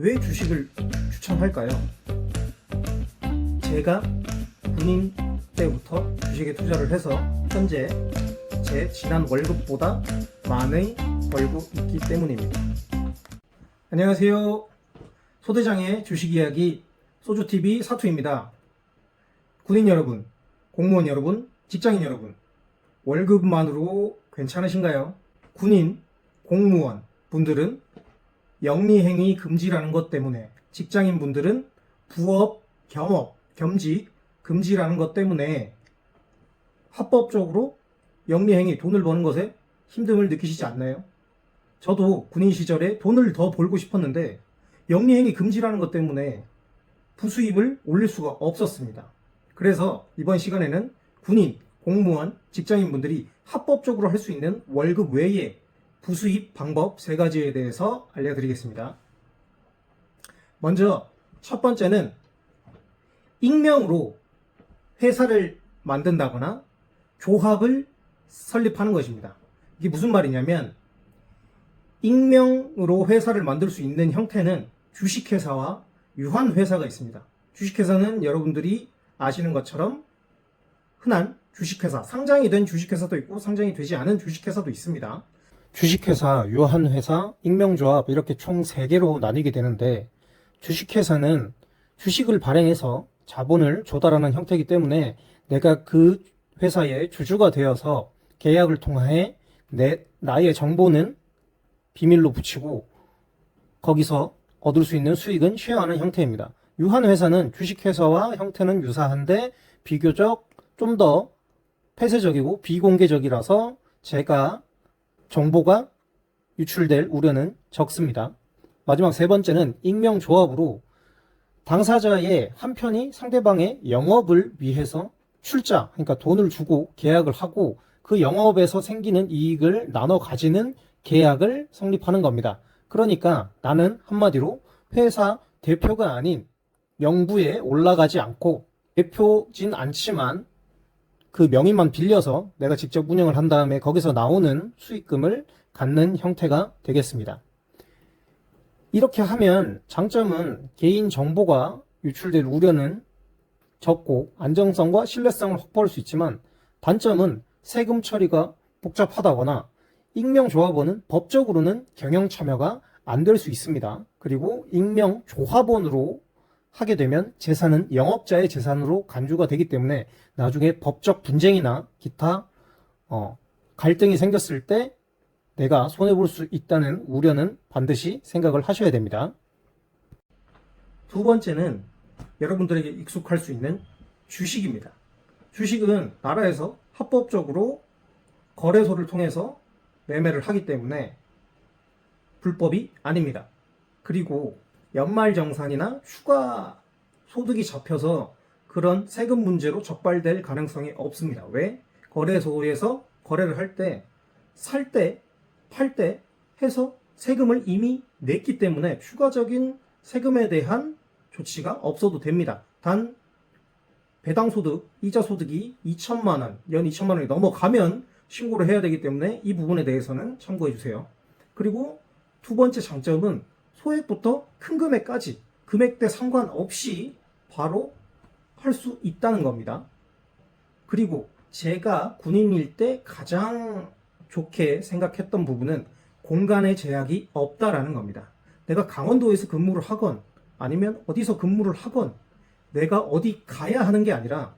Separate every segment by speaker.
Speaker 1: 왜 주식을 추천할까요? 제가 군인 때부터 주식에 투자를 해서 현재 제 지난 월급보다 많이 벌고 있기 때문입니다. 안녕하세요. 소대장의 주식 이야기 소주TV 사투입니다. 군인 여러분, 공무원 여러분, 직장인 여러분, 월급만으로 괜찮으신가요? 군인, 공무원 분들은 영리행위 금지라는 것 때문에 직장인 분들은 부업, 겸업, 겸직 금지라는 것 때문에 합법적으로 영리행위 돈을 버는 것에 힘듦을 느끼시지 않나요? 저도 군인 시절에 돈을 더 벌고 싶었는데 영리행위 금지라는 것 때문에 부수입을 올릴 수가 없었습니다. 그래서 이번 시간에는 군인, 공무원, 직장인 분들이 합법적으로 할 수 있는 월급 외에 부수입 방법 세 가지에 대해서 알려드리겠습니다. 먼저 첫 번째는 익명으로 회사를 만든다거나 조합을 설립하는 것입니다. 이게 무슨 말이냐면 익명으로 회사를 만들 수 있는 형태는 주식회사와 유한회사가 있습니다. 주식회사는 여러분들이 아시는 것처럼 흔한 주식회사, 상장이 된 주식회사도 있고 상장이 되지 않은 주식회사도 있습니다. 주식회사, 유한회사, 익명조합 이렇게 총 3개로 나뉘게 되는데 주식회사는 주식을 발행해서 자본을 조달하는 형태이기 때문에 내가 그 회사의 주주가 되어서 계약을 통해 내 나의 정보는 비밀로 붙이고 거기서 얻을 수 있는 수익은 쉐어하는 형태입니다. 유한회사는 주식회사와 형태는 유사한데 비교적 좀 더 폐쇄적이고 비공개적이라서 제가 정보가 유출될 우려는 적습니다. 마지막 세 번째는 익명 조합으로 당사자의 한 편이 상대방의 영업을 위해서 출자, 그러니까 돈을 주고 계약을 하고 그 영업에서 생기는 이익을 나눠 가지는 계약을 성립하는 겁니다. 그러니까 나는 한마디로 회사 대표가 아닌 명부에 올라가지 않고 대표진 않지만 그 명의만 빌려서 내가 직접 운영을 한 다음에 거기서 나오는 수익금을 갖는 형태가 되겠습니다. 이렇게 하면 장점은 개인 정보가 유출될 우려는 적고 안정성과 신뢰성을 확보할 수 있지만 단점은 세금 처리가 복잡하다거나 익명 조합원은 법적으로는 경영 참여가 안 될 수 있습니다. 그리고 익명 조합원으로 하게 되면 재산은 영업자의 재산으로 간주가 되기 때문에 나중에 법적 분쟁이나 기타 어, 갈등이 생겼을 때 내가 손해볼 수 있다는 우려는 반드시 생각을 하셔야 됩니다. 두 번째는 여러분들에게 익숙할 수 있는 주식입니다. 주식은 나라에서 합법적으로 거래소를 통해서 매매를 하기 때문에 불법이 아닙니다. 그리고 연말 정산이나 휴가 소득이 잡혀서 그런 세금 문제로 적발될 가능성이 없습니다. 왜? 거래소에서 거래를 할 때, 살 때, 팔 때 해서 세금을 이미 냈기 때문에 추가적인 세금에 대한 조치가 없어도 됩니다. 단 배당 소득, 이자 소득이 2천만 원, 연 2천만 원이 넘어가면 신고를 해야 되기 때문에 이 부분에 대해서는 참고해 주세요. 그리고 두 번째 장점은 소액부터 큰 금액까지 금액대 상관없이 바로 할 수 있다는 겁니다. 그리고 제가 군인일 때 가장 좋게 생각했던 부분은 공간의 제약이 없다라는 겁니다. 내가 강원도에서 근무를 하건 아니면 어디서 근무를 하건 내가 어디 가야 하는 게 아니라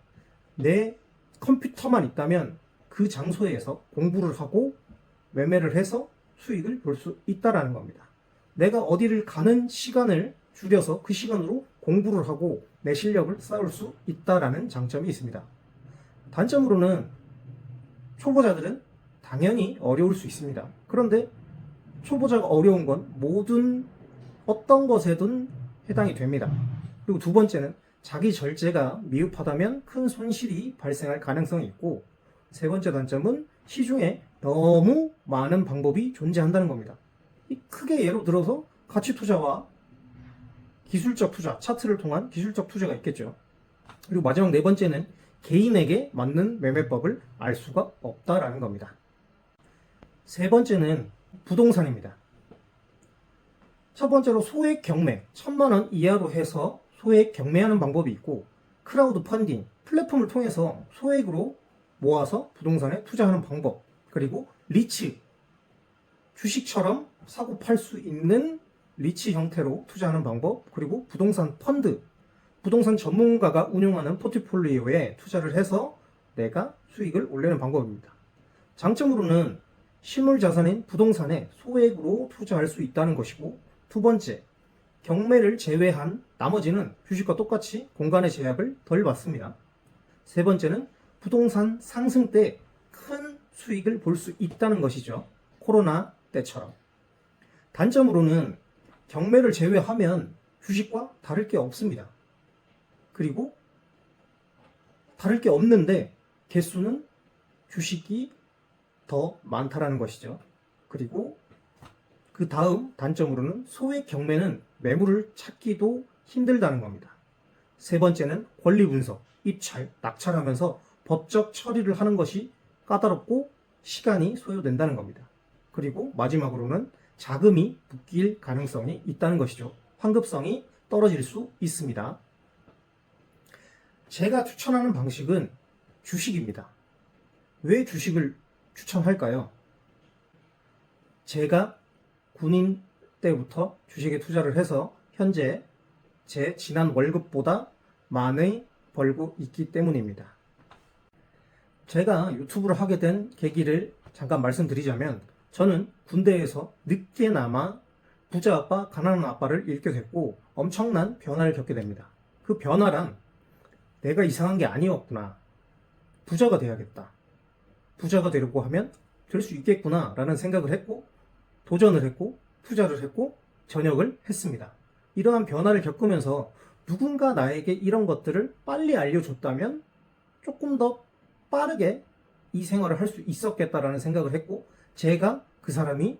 Speaker 1: 내 컴퓨터만 있다면 그 장소에서 공부를 하고 매매를 해서 수익을 볼 수 있다라는 겁니다. 내가 어디를 가는 시간을 줄여서 그 시간으로 공부를 하고 내 실력을 쌓을 수 있다라는 장점이 있습니다. 단점으로는 초보자들은 당연히 어려울 수 있습니다. 그런데 초보자가 어려운 건 모든 어떤 것에든 해당이 됩니다. 그리고 두 번째는 자기 절제가 미흡하다면 큰 손실이 발생할 가능성이 있고 세 번째 단점은 시중에 너무 많은 방법이 존재한다는 겁니다. 이 크게 예로 들어서 가치 투자와 기술적 투자, 차트를 통한 기술적 투자가 있겠죠. 그리고 마지막 네 번째는 개인에게 맞는 매매법을 알 수가 없다라는 겁니다. 세 번째는 부동산입니다. 첫 번째로 소액 경매, 천만 원 이하로 해서 소액 경매하는 방법이 있고, 크라우드 펀딩, 플랫폼을 통해서 소액으로 모아서 부동산에 투자하는 방법, 그리고 리츠, 주식처럼 사고 팔 수 있는 리츠 형태로 투자하는 방법, 그리고 부동산 펀드, 부동산 전문가가 운영하는 포트폴리오에 투자를 해서 내가 수익을 올리는 방법입니다. 장점으로는 실물 자산인 부동산에 소액으로 투자할 수 있다는 것이고, 두 번째, 경매를 제외한 나머지는 주식과 똑같이 공간의 제약을 덜 받습니다. 세 번째는 부동산 상승 때 큰 수익을 볼 수 있다는 것이죠. 코로나 때처럼. 단점으로는 경매를 제외하면 주식과 다를 게 없습니다. 그리고 다를 게 없는데 개수는 주식이 더 많다라는 것이죠. 그리고 그 다음 단점으로는 소액 경매는 매물을 찾기도 힘들다는 겁니다. 세 번째는 권리 분석, 입찰, 낙찰하면서 법적 처리를 하는 것이 까다롭고 시간이 소요된다는 겁니다. 그리고 마지막으로는 자금이 묶일 가능성이 있다는 것이죠. 환급성이 떨어질 수 있습니다. 제가 추천하는 방식은 주식입니다. 왜 주식을 추천할까요? 제가 군인 때부터 주식에 투자를 해서 현재 제 지난 월급보다 많이 벌고 있기 때문입니다. 제가 유튜브를 하게 된 계기를 잠깐 말씀드리자면 저는 군대에서 늦게나마 부자 아빠, 가난한 아빠를 잃게 됐고 엄청난 변화를 겪게 됩니다. 그 변화란 내가 이상한 게 아니었구나. 부자가 돼야겠다. 부자가 되려고 하면 될 수 있겠구나 라는 생각을 했고 도전을 했고 투자를 했고 전역을 했습니다. 이러한 변화를 겪으면서 누군가 나에게 이런 것들을 빨리 알려줬다면 조금 더 빠르게 이 생활을 할 수 있었겠다라는 생각을 했고 제가 그 사람이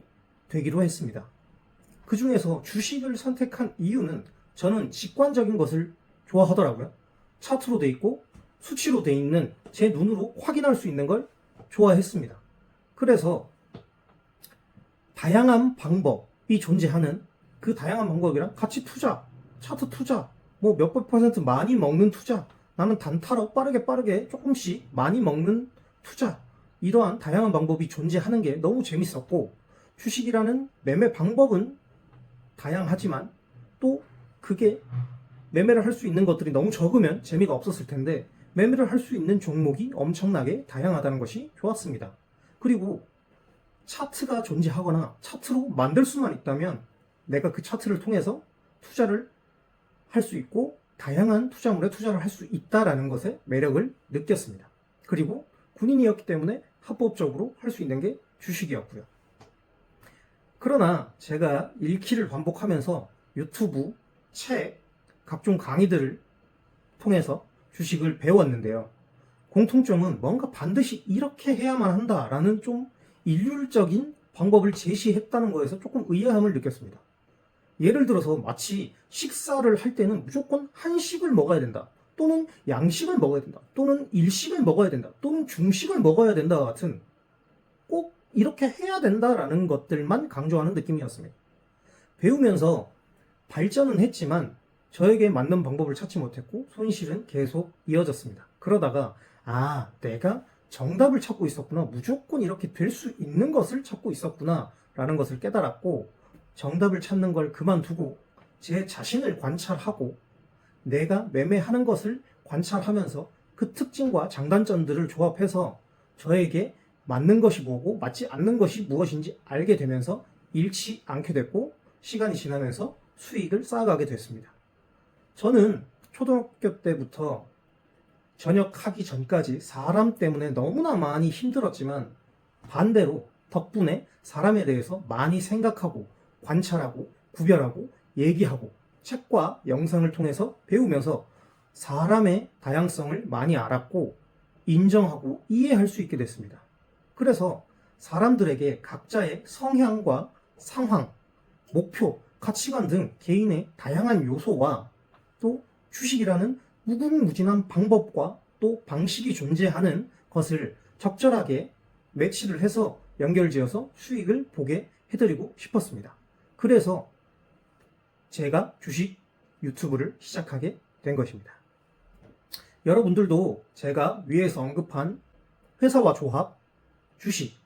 Speaker 1: 되기로 했습니다. 그 중에서 주식을 선택한 이유는 저는 직관적인 것을 좋아하더라고요. 차트로 돼 있고 수치로 돼 있는 제 눈으로 확인할 수 있는 걸 좋아했습니다. 그래서 다양한 방법이 존재하는 그 다양한 방법이랑 같이 투자, 차트 투자, 뭐 몇백 퍼센트 많이 먹는 투자, 나는 단타로 빠르게 빠르게 조금씩 많이 먹는 투자, 이러한 다양한 방법이 존재하는 게 너무 재밌었고, 주식이라는 매매 방법은 다양하지만 또 그게 매매를 할 수 있는 것들이 너무 적으면 재미가 없었을 텐데, 매매를 할 수 있는 종목이 엄청나게 다양하다는 것이 좋았습니다. 그리고 차트가 존재하거나 차트로 만들 수만 있다면 내가 그 차트를 통해서 투자를 할 수 있고 다양한 투자물에 투자를 할 수 있다라는 것에 매력을 느꼈습니다. 그리고 군인이었기 때문에 합법적으로 할 수 있는 게 주식이었고요. 그러나 제가 읽기를 반복하면서 유튜브, 책, 각종 강의들을 통해서 주식을 배웠는데요. 공통점은 뭔가 반드시 이렇게 해야만 한다라는 좀 일률적인 방법을 제시했다는 거에서 조금 의아함을 느꼈습니다. 예를 들어서 마치 식사를 할 때는 무조건 한식을 먹어야 된다. 또는 양식을 먹어야 된다. 또는 일식을 먹어야 된다. 또는 중식을 먹어야 된다 같은 꼭 이렇게 해야 된다라는 것들만 강조하는 느낌이었습니다. 배우면서 발전은 했지만 저에게 맞는 방법을 찾지 못했고 손실은 계속 이어졌습니다. 그러다가 아 내가 정답을 찾고 있었구나 무조건 이렇게 될 수 있는 것을 찾고 있었구나 라는 것을 깨달았고 정답을 찾는 걸 그만두고 제 자신을 관찰하고 내가 매매하는 것을 관찰하면서 그 특징과 장단점들을 조합해서 저에게 맞는 것이 뭐고 맞지 않는 것이 무엇인지 알게 되면서 잃지 않게 됐고 시간이 지나면서 수익을 쌓아가게 됐습니다. 저는 초등학교 때부터 전역하기 전까지 사람 때문에 너무나 많이 힘들었지만 반대로 덕분에 사람에 대해서 많이 생각하고 관찰하고 구별하고 얘기하고 책과 영상을 통해서 배우면서 사람의 다양성을 많이 알았고 인정하고 이해할 수 있게 됐습니다. 그래서 사람들에게 각자의 성향과 상황, 목표, 가치관 등 개인의 다양한 요소와 또 주식이라는 무궁무진한 방법과 또 방식이 존재하는 것을 적절하게 매치를 해서 연결지어서 수익을 보게 해드리고 싶었습니다. 그래서 제가 주식 유튜브를 시작하게 된 것입니다. 여러분들도 제가 위에서 언급한 회사와 조합, 주식,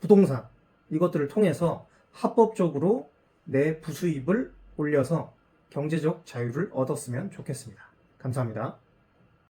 Speaker 1: 부동산 이것들을 통해서 합법적으로 내 부수입을 올려서 경제적 자유를 얻었으면 좋겠습니다. 감사합니다.